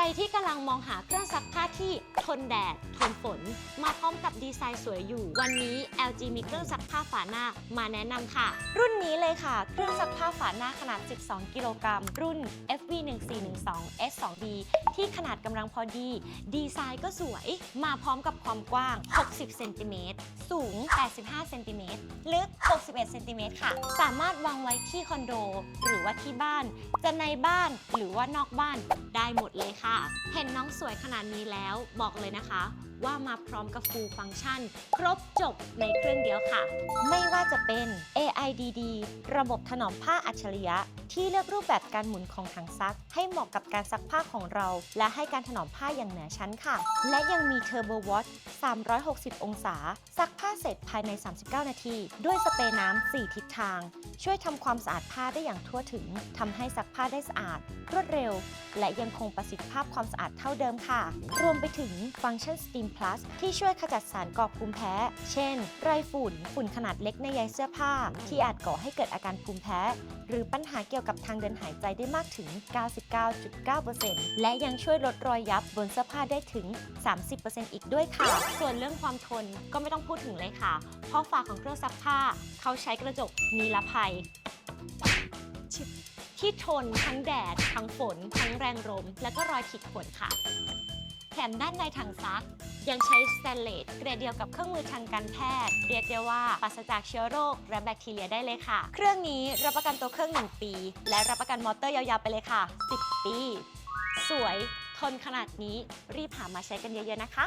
รที่กำลังมองหาเครื่องซักผ้าที่ทนแดด ทนฝน มาพร้อมกับดีไซน์สวยอยู่ วันนี้ LG มีเครื่องซักผ้าฝาหน้ามาแนะนำค่ะ รุ่นนี้เลยค่ะ เครื่องซักผ้าฝาหน้าขนาด 12 กิโลกรัม รุ่น FV1412 S2B ที่ขนาดกำลังพอดี ดีไซน์ก็สวย มาพร้อมกับความกว้าง 60 เซนติเมตร สูง 85เซนติเมตรลึก 61เซนติเมตรค่ะ สามารถวางไว้ที่คอนโด หรือว่าที่บ้าน จะในบ้านหรือว่านอกบ้านได้หมดเลยค่ะ เห็นน้องสวยขนาดนี้แล้วบอกเลยนะคะ ว่ามาพร้อมกับ full function ครบจบในเครื่องเดียวค่ะ ไม่ว่าจะเป็น AIDD ระบบถนอมผ้าอัจฉริยะ ที่เลือกรูปแบบการหมุนของถังซัก ให้เหมาะกับการซักผ้าของเรา และให้การถนอมผ้าอย่างเหนือชั้นค่ะ และยังมี Turbo Wash 360 องศา ซักผ้าเสร็จภายใน 39 นาที ด้วยสเปรย์น้ำ 4 ทิศทาง ช่วยทำความสะอาดผ้าได้อย่างทั่วถึงทำให้ซักผ้าได้สะอาด รวดเร็ว และยังคงประสิทธิภาพความสะอาดเท่าเดิมค่ะ รวมไปถึงฟังก์ชัน Steam Plus ที่ช่วยขจัดสารก่อภูมิแพ้ เช่น ไรฝุ่น ฝุ่นขนาดเล็กในใยเสื้อผ้า ที่อาจก่อให้เกิดอาการภูมิแพ้ หรือปัญหาเกี่ยวกับทางเดินหายใจได้มากถึง 99.9%และยังช่วยลดรอยยับบนเสื้อผ้าได้ถึง 30%อีกด้วยค่ะ ส่วนเรื่องความทนก็ไม่ต้องพูดถึงเลยค่ะ เพราะฝาของเครื่องซักผ้า เขาใช้กระจกนิรภัยที่ทนทั้งแดด ทั้งฝน ทั้งแรงลมและก็รอยขีดข่วนค่ะ มด้านในถังซัก ยังใช้สเตนเลสเกรดเดียวกับเครื่องมือทางการแพทย์ เรียกได้ว่าปราศจากเชื้อโรคและแบคทีเรียได้เลยค่ะ เครื่องนี้รับประกันตัวเครื่อง 1 ปี และรับประกันมอเตอร์ยาวๆไปเลยค่ะ 10 ปี สวยทนขนาดนี้รีบหามาใช้กันเยอะๆนะคะ